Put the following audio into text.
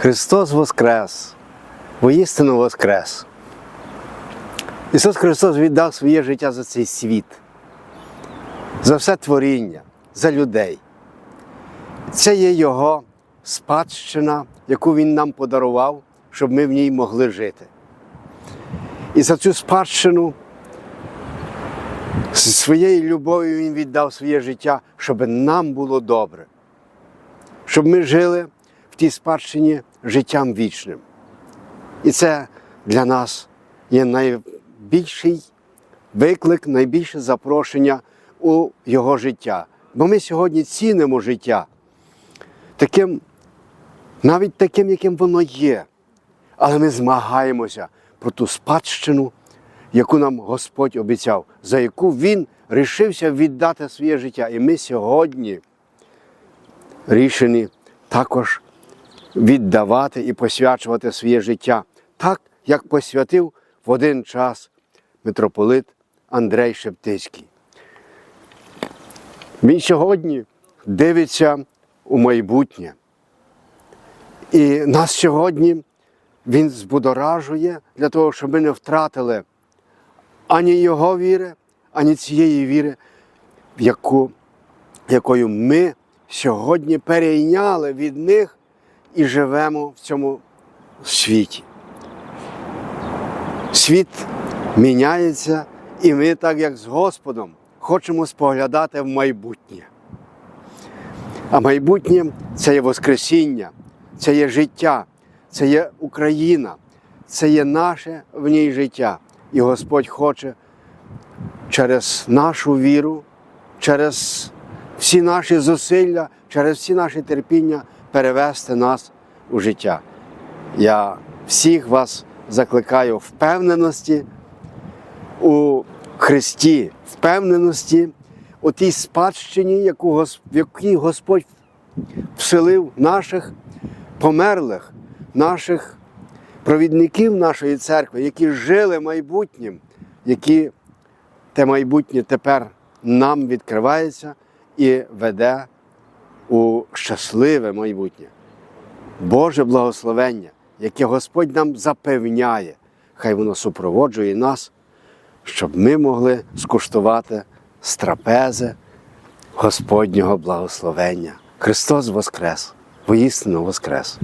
Христос Воскрес, воістину Воскрес. Ісус Христос віддав своє життя за цей світ, за все творіння, за людей. Це є Його спадщина, яку Він нам подарував, щоб ми в ній могли жити. І за цю спадщину своєю любов'ю Він віддав своє життя, щоб нам було добре, щоб ми жили тій спадщині життям вічним. І це для нас є найбільший виклик, найбільше запрошення у Його життя. Бо ми сьогодні цінимо життя таким, навіть таким, яким воно є. Але ми змагаємося про ту спадщину, яку нам Господь обіцяв, за яку Він рішився віддати своє життя. І ми сьогодні рішені також віддавати і посвячувати своє життя, так, як посвятив в один час митрополит Андрей Шептицький. Він сьогодні дивиться у майбутнє. І нас сьогодні він збудоражує для того, щоб ми не втратили ані його віри, ані цієї віри, яку, якою ми сьогодні перейняли від них і живемо в цьому світі. Світ міняється, і ми, так як з Господом, хочемо споглядати в майбутнє. А майбутнє це є Воскресіння, це є життя, це є Україна, це є наше в ній життя. І Господь хоче через нашу віру, через всі наші зусилля, через всі наші терпіння перевести нас у життя. Я всіх вас закликаю впевненості у Христі, впевненості у тій спадщині, яку, в якій Господь вселив наших померлих, наших провідників нашої церкви, які жили майбутнім, які те майбутнє тепер нам відкривається і веде у щасливе майбутнє. Боже благословення, яке Господь нам запевняє, хай воно супроводжує нас, щоб ми могли скуштувати з трапези Господнього благословення. Христос Воскрес, воістину Воскрес!